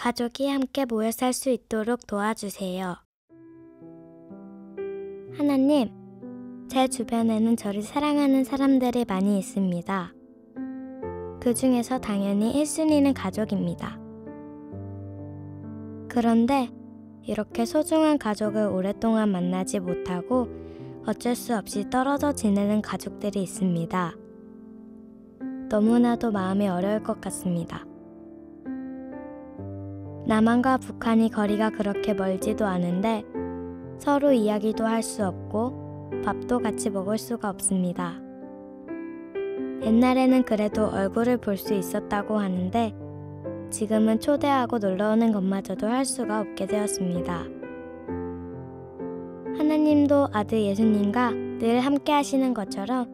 가족이 함께 모여 살 수 있도록 도와주세요. 하나님, 제 주변에는 저를 사랑하는 사람들이 많이 있습니다. 그 중에서 당연히 1순위는 가족입니다. 그런데 이렇게 소중한 가족을 오랫동안 만나지 못하고 어쩔 수 없이 떨어져 지내는 가족들이 있습니다. 너무나도 마음이 어려울 것 같습니다. 남한과 북한이 거리가 그렇게 멀지도 않은데 서로 이야기도 할 수 없고 밥도 같이 먹을 수가 없습니다. 옛날에는 그래도 얼굴을 볼 수 있었다고 하는데 지금은 초대하고 놀러 오는 것마저도 할 수가 없게 되었습니다. 하나님도 아들 예수님과 늘 함께 하시는 것처럼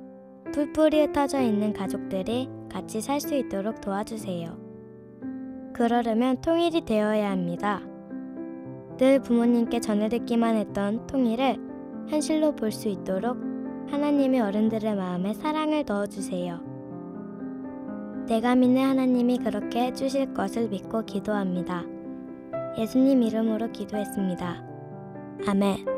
뿔뿔이 흩어져 있는 가족들이 같이 살 수 있도록 도와주세요. 그러려면 통일이 되어야 합니다. 늘 부모님께 전해 듣기만 했던 통일을 현실로 볼 수 있도록 하나님이 어른들의 마음에 사랑을 넣어주세요. 내가 믿는 하나님이 그렇게 해주실 것을 믿고 기도합니다. 예수님 이름으로 기도했습니다. 아멘.